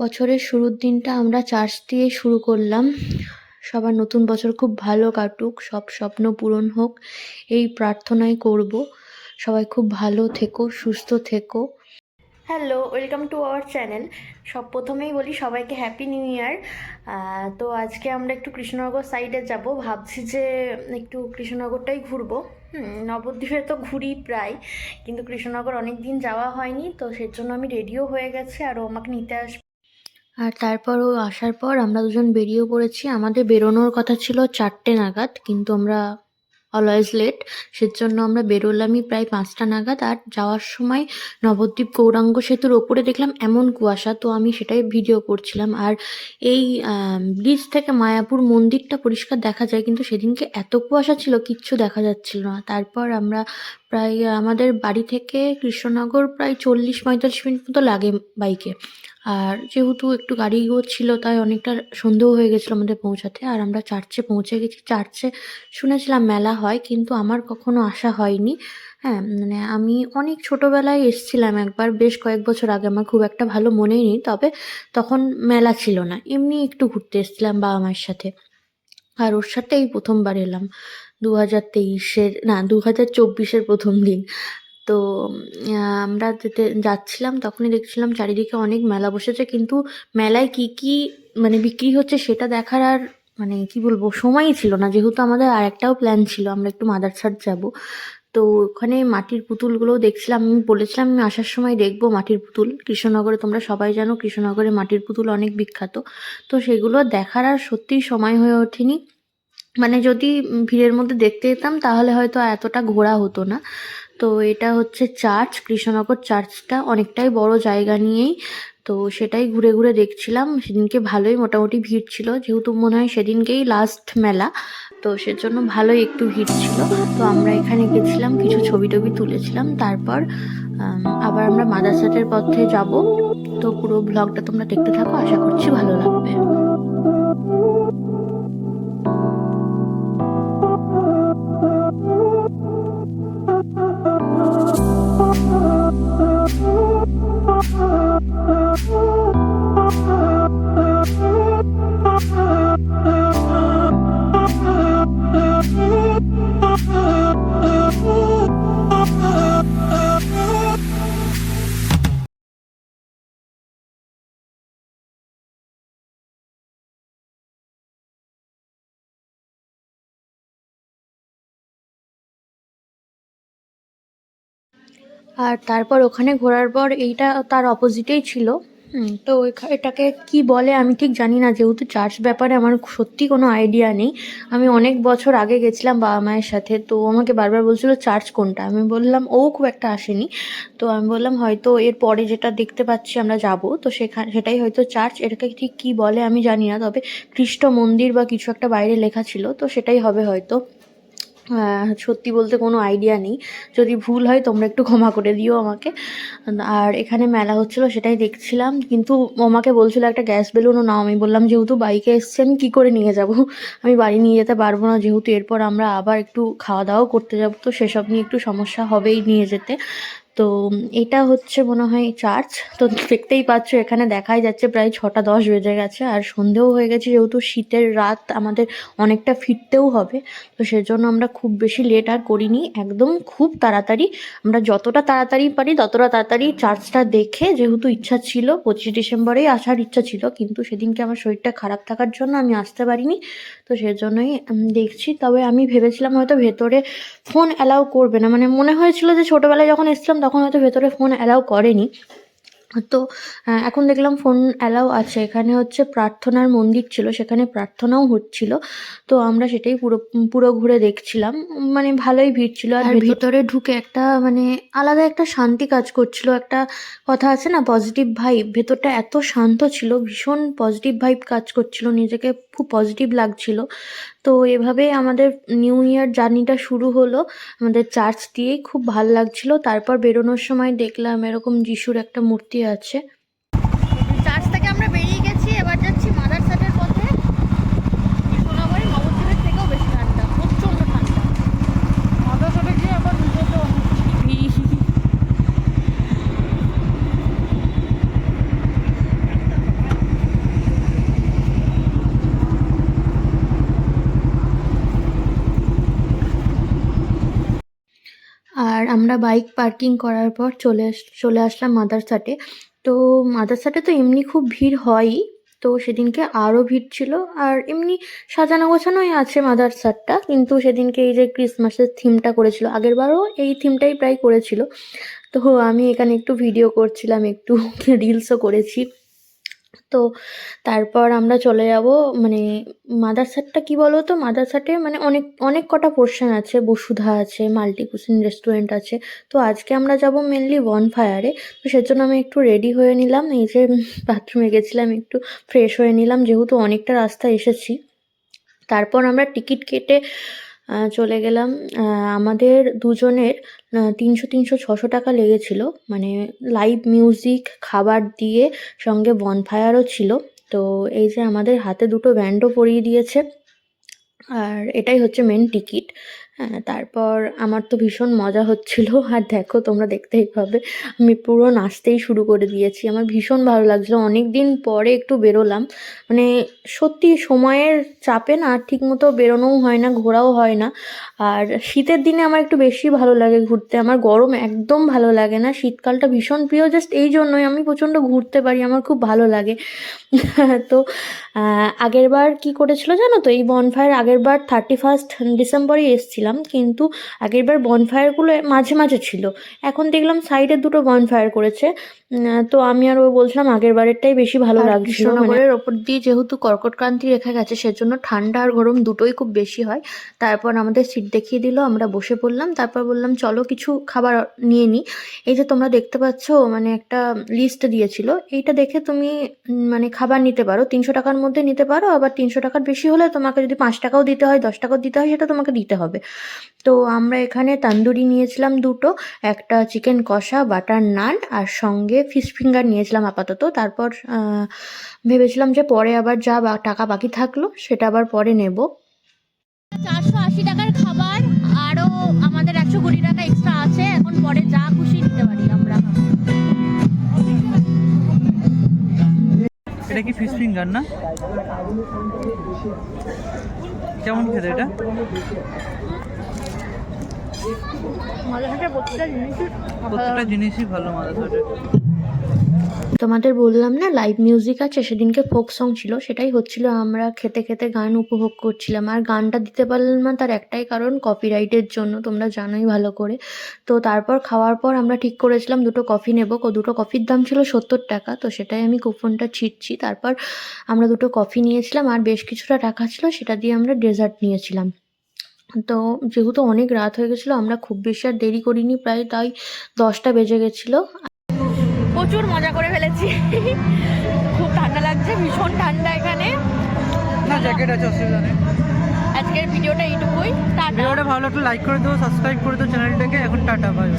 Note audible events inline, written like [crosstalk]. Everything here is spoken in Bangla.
বছরের শুরুর দিনটা আমরা চার্চ দিয়ে শুরু করলাম। সবার নতুন বছর খুব ভালো কাটুক, সব স্বপ্ন পূরণ হোক, এই প্রার্থনাই করব। সবাই খুব ভালো থেকো, সুস্থ থেকো। Hello welcome to our channel সব প্রথমেই বলি, সবাইকে হ্যাপি নিউ ইয়ার তো আজকে আমরা একটু কৃষ্ণনগর সাইডে যাব। ভাবছি যে একটু কৃষ্ণনগরটাই ঘুরবো। নবদ্বীপে তো ঘুরি প্রায়, কিন্তু কৃষ্ণনগর অনেক দিন যাওয়া হয়নি, তো সেজন্য আমি রেডিও হয়ে গেছে আর ও আমাকে নিতে আসবে। আর তারপর ও আসার পর আমরা দুজন বেরিয়েও পড়েছি। আমাদের বেরোনোর কথা ছিল চারটে নাগাদ, কিন্তু আমরা অলওয়েজ লেট সেজন্য আমরা বেরোলামই প্রায় পাঁচটা নাগাদ। আর যাওয়ার সময় নবদ্বীপ গৌরাঙ্গ সেতুর ওপরে দেখলাম এমন কুয়াশা, তো আমি সেটাই ভিডিও করছিলাম। আর এই ব্রিজ থেকে মায়াপুর মন্দিরটা পরিষ্কার দেখা যায়, কিন্তু সেদিনকে এত কুয়াশা ছিল, কিচ্ছু দেখা যাচ্ছিল না। তারপর আমরা প্রায়, আমাদের বাড়ি থেকে কৃষ্ণনগর প্রায় চল্লিশ পঁয়তাল্লিশ মিনিট মতো লাগে বাইকে। আর যেহেতু একটু গাড়িও ছিল তাই অনেকটা সন্ধেও হয়ে গেছিল আমাদের পৌঁছাতে। আর আমরা চার্চে পৌঁছে গেছি। চার্চে শুনেছিলাম মেলা হয়, কিন্তু আমার কখনো আসা হয়নি। হ্যাঁ মানে আমি অনেক ছোটোবেলায় এসেছিলাম একবার, বেশ কয়েক বছর আগে। আমার খুব একটা ভালো মনেই নেই, তবে তখন মেলা ছিল না। এমনি একটু ঘুরতে এসেছিলাম বাবা মায়ের সাথে। আর ওর সাথে এই প্রথমবার এলাম। দু হাজার তেইশের, না দু হাজার চব্বিশের প্রথম দিন। তো আমরা যেতে, যাচ্ছিলাম তখনই দেখছিলাম চারিদিকে অনেক মেলা বসেছে, কিন্তু মেলায় কি কি মানে বিক্রি হচ্ছে সেটা দেখার আর মানে কি বলব, সময়ই ছিল না। যেহেতু আমাদের আর একটাও প্ল্যান ছিল, আমরা একটু মাদারসাট যাব। তো ওখানে মাটির পুতুলগুলো দেখছিলাম, আমি বলেছিলাম আমি আসার সময় দেখব মাটির পুতুল। কৃষ্ণনগরে তোমরা সবাই জানো, কৃষ্ণনগরে মাটির পুতুল অনেক বিখ্যাত। তো সেগুলো দেখার আর সত্যিই সময় হয়ে ওঠেনি। মানে যদি ভিড়ের মধ্যে দেখতে যেতাম, তাহলে হয়তো এতটা ঘোরা হতো না। তো এটা হচ্ছে চার্চ, কৃষ্ণনগর চার্চটা অনেকটাই বড় জায়গা নিয়েই। তো সেটাই ঘুরে ঘুরে দেখছিলাম। সেদিনকে ভালোই মোটামুটি ভিড় ছিল, যেহেতু মনে হয় সেদিনকেই লাস্ট মেলা। তো সেজন্য ভালোই একটু ভিড় ছিল। তো আমরা এখানে গেছিলাম, কিছু ছবি টবি তুলেছিলাম। তারপর আবার আমরা মাদারসাটের পথে যাব। তো পুরো ব্লগটা তোমরা দেখতে থাকো, আশা করছি ভালো লাগবে। আর তারপর ওখানে ঘোরার পর এইটা তার অপোজিটেই ছিল। তো এটাকে কি বলে আমি ঠিক জানি না, যেহেতু চার্চ ব্যাপারে আমার সত্যি কোনো আইডিয়া নেই। আমি অনেক বছর আগে গেছিলাম বাবা মায়ের সাথে, তো আমাকে বারবার বলছিল, চার্চ কোনটা? আমি বললাম, ও খুব একটা আসেনি। তো আমি বললাম, হয়তো এর পরে যেটা দেখতে পাচ্ছি আমরা যাব। তো সেখানে সেটাই হয়তো চার্চ, এটাকে ঠিক কি বলে আমি জানি না, তবে খ্রিস্ট মন্দির বা কিছু একটা বাইরে লেখা ছিল, তো সেটাই হবে হয়তো। সত্যি বলতে কোনো আইডিয়া নেই। যদি ভুল হয়, তোমরা একটু ক্ষমা করে দিও আমাকে। আর এখানে মেলা হচ্ছিল, সেটাই দেখছিলাম। কিন্তু আমাকে বলছিল একটা গ্যাস বেলুনও নাও। আমি বললাম, যেহেতু বাইকে এসছি, আমি কী করে নিয়ে যাব? আমি বাড়ি নিয়ে যেতে পারব না। যেহেতু এরপর আমরা আবার একটু খাওয়া দাওয়াও করতে যাব, তো সেসব নিয়ে একটু সমস্যা হবেই নিয়ে যেতে। তো এটা হচ্ছে মনে হয় চার্চ। তো দেখতেই পাচ্ছ, এখানে দেখাই যাচ্ছে প্রায় ছটা দশ বেজে গেছে আর সন্ধেও হয়ে গেছে, যেহেতু শীতের রাত আমাদের অনেকটা ফিরতেও হবে। তো সেজন্য আমরা খুব বেশি লেট আর করিনি, একদম খুব তাড়াতাড়ি। আমরা যতটা তাড়াতাড়ি পারি ততটা তাড়াতাড়ি চার্চটা দেখে, যেহেতু ইচ্ছা ছিল, পঁচিশ ডিসেম্বরেই আসার ইচ্ছা ছিল, কিন্তু সেদিনকে আমার শরীরটা খারাপ থাকার জন্য আমি আসতে পারিনি। তো সেজন্যই দেখছি। তবে আমি ভেবেছিলাম হয়তো ভেতরে ফোন অ্যালাউ করবে না। মানে মনে হয়েছিল যে ছোটোবেলায় যখন এসেছিলাম তখন হয়তো ভেতরে ফোন অ্যালাউ করেনি। তো এখন দেখলাম ফোন অ্যালাউ আছে। এখানে হচ্ছে প্রার্থনার মন্দির ছিল সেখানে প্রার্থনাও হচ্ছিল। তো আমরা সেটাই পুরো পুরো ঘুরে দেখছিলাম। মানে ভালোই ভিড় ছিল। আর ভিতরে ঢুকে একটা মানে আলাদা একটা শান্তি কাজ করছিল। একটা কথা আছে না পজিটিভ ভাইব ভেতরটা এত শান্ত ছিল ভীষণ পজিটিভ ভাইব কাজ করছিল। নিজেকে খুব পজিটিভ লাগছিল। তো এভাবে আমাদের নিউ ইয়ার জার্নিটা শুরু হলো। আমাদের চার্চ দিয়েই খুব ভালো লাগছিল। তারপর বেরোনোর সময় দেখলাম এরকম যিশুর একটা মূর্তি আছে চার্চ থেকে আমরা বেরিয়ে গেছি এবার যাচ্ছি মাদারসাটের পথে সোনাবাড়ি নবদ্বীপের থেকেও বেশি ঠান্ডা প্রচণ্ড ঠান্ডা মাদারসাটে গিয়ে আবার নিজেকে অনেক আমরা বাইক পার্কিং করার পর চলে চলে আসলাম মাদারসাটে তো মাদারসাটে তো এমনি খুব ভিড় হয়ই। তো সেদিনকে আরও ভিড় ছিল। আর এমনি সাজানো গোছানোই আছে মাদারসাটটা কিন্তু সেদিনকে এই যে ক্রিসমাসের থিমটা করেছিল আগেরবারও এই থিমটাই প্রায় করেছিল। তো আমি এখানে একটু ভিডিও করছিলাম, একটু [laughs] রিলসও করেছি। তো তারপর আমরা চলে যাব মানে মাদারসাটটা কি বলো তো মাদারসাটে মানে অনেক অনেক কটা পোর্শন আছে, বসুধা আছে মাল্টি কুসিন রেস্টুরেন্ট আছে। তো আজকে আমরা যাব মেনলি বনফায়ারে তো সেজন্য আমি একটু রেডি হয়ে নিলাম, এই যে বাথরুমে গেছিলাম, একটু ফ্রেশ হয়ে নিলাম, যেহেতু অনেকটা রাস্তা এসেছি। তারপর আমরা টিকিট কেটে চলে গেলাম। আমাদের দুজনের তিনশো তিনশো ছশো টাকা লেগেছিল। মানে লাইভ মিউজিক খাবার দিয়ে সঙ্গে বনফায়ারও ছিল। তো এই যে আমাদের হাতে দুটো ব্যান্ডও পরিয়ে দিয়েছে। আর এটাই হচ্ছে মেন টিকিট হ্যাঁ তারপর আমার তো ভীষণ মজা হচ্ছিল। আর দেখো তোমরা দেখতেই পাবে আমি পুরো নাচতেই শুরু করে দিয়েছি। আমার ভীষণ ভালো লাগছিল। অনেক দিন পরে একটু বেরোলাম। মানে সত্যি সময়ের চাপে না ঠিকমতো বেরোনোও হয় না ঘোরাও হয় না। আর শীতের দিনে আমার একটু বেশি ভালো লাগে ঘুরতে। আমার গরম একদম ভালো লাগে না। শীতকালটা ভীষণ প্রিয়। জাস্ট এই জন্যই আমি প্রচণ্ড ঘুরতে পারি আমার খুব ভালো লাগে। [laughs] তো আহ, আগেরবার কি করেছিল জানো তো? এই বনফায়ার আগেরবার থার্টি ফার্স্ট ডিসেম্বরে এসছিলাম কিন্তু আগেরবার বনফায়ারগুলো মাঝে মাঝে ছিল। এখন দেখলাম সাইডে দুটো বনফায়ার করেছে। তো আমি আর ও বলছিলাম আগের বারেরটাই বেশি ভালো লাগছিল। কৃষ্ণনগরের ওপর দিয়ে যেহেতু কর্কটক্রান্তি রেখা গেছে সেজন্য ঠান্ডা আর গরম দুটোই খুব বেশি হয়। তারপর আমাদের সিট দেখিয়ে দিল আমরা বসে পড়লাম। তারপর বললাম চলো কিছু খাবার নিয়ে নিই এই যে তোমরা দেখতে পাচ্ছ মানে একটা লিস্ট দিয়েছিল। এইটা দেখে তুমি মানে খাবার নিতে পারো। তিনশো টাকার মধ্যে নিতে পারো আবার তিনশো টাকার বেশি হলে তোমাকে যদি পাঁচ টাকাও দিতে হয় দশ টাকাও দিতে হয় সেটা তোমাকে দিতে হবে। তো আমরা এখানে তান্দুরি নিয়েছিলাম দুটো একটা চিকেন কষা বাটার নান আর সঙ্গে ফিশ ফিঙ্গার নিয়েছিলাম আপাতত। তারপর ভেবেছিলাম যে পরে আবার যা টাকা বাকি থাকল সেটা আবার পরে নেব। চারশো আশি টাকার খাবার আরও আমাদের একশো কুড়ি টাকা এক্সট্রা আছে এখন পরে যা খুশি নিতে পারি আমরা। এটা কি ফিশ ফিঙ্গার না? কেমন খেতে এটা? মাঝে প্রত্যেকটা জিনিসই প্রত্যেকটা জিনিসই ভালো মাদারসাটে তোমাদের বললাম না লাইভ মিউজিক আছে সেদিনকে ফোক সং ছিল সেটাই হচ্ছিল আমরা খেতে খেতে গান উপভোগ করছিলাম। আর গানটা দিতে পারলাম না তার একটাই কারণ কপিরাইটের জন্য তোমরা জানোই ভালো করে। তো তারপর খাওয়ার পর আমরা ঠিক করেছিলাম দুটো কফি নেব। কো দুটো কফির দাম ছিল সত্তর টাকা তো সেটাই আমি কুপনটা ছিটছি। তারপর আমরা দুটো কফি নিয়েছিলাম আর বেশ কিছুটা টাকা ছিল সেটা দিয়ে আমরা ডেজার্ট নিয়েছিলাম। তো যেহেতু অনেক রাত হয়ে গেছিল আমরা খুব বেশি আর দেরি করিনি প্রায় তাই দশটা বেজে গেছিল। প্রচুর মজা করে ফেলেছি। খুব ঠান্ডা লাগছে ভীষণ ঠান্ডা এখানে। না জ্যাকেট আছে অসুবিধা নেই। আজকের ভিডিওটা এইটুকুই। টাটা। ভিডিওটা ভালো লাগলে লাইক করে দেবো সাবস্ক্রাইব করে দেবো চ্যানেলটাকে। এখন টাটা বাই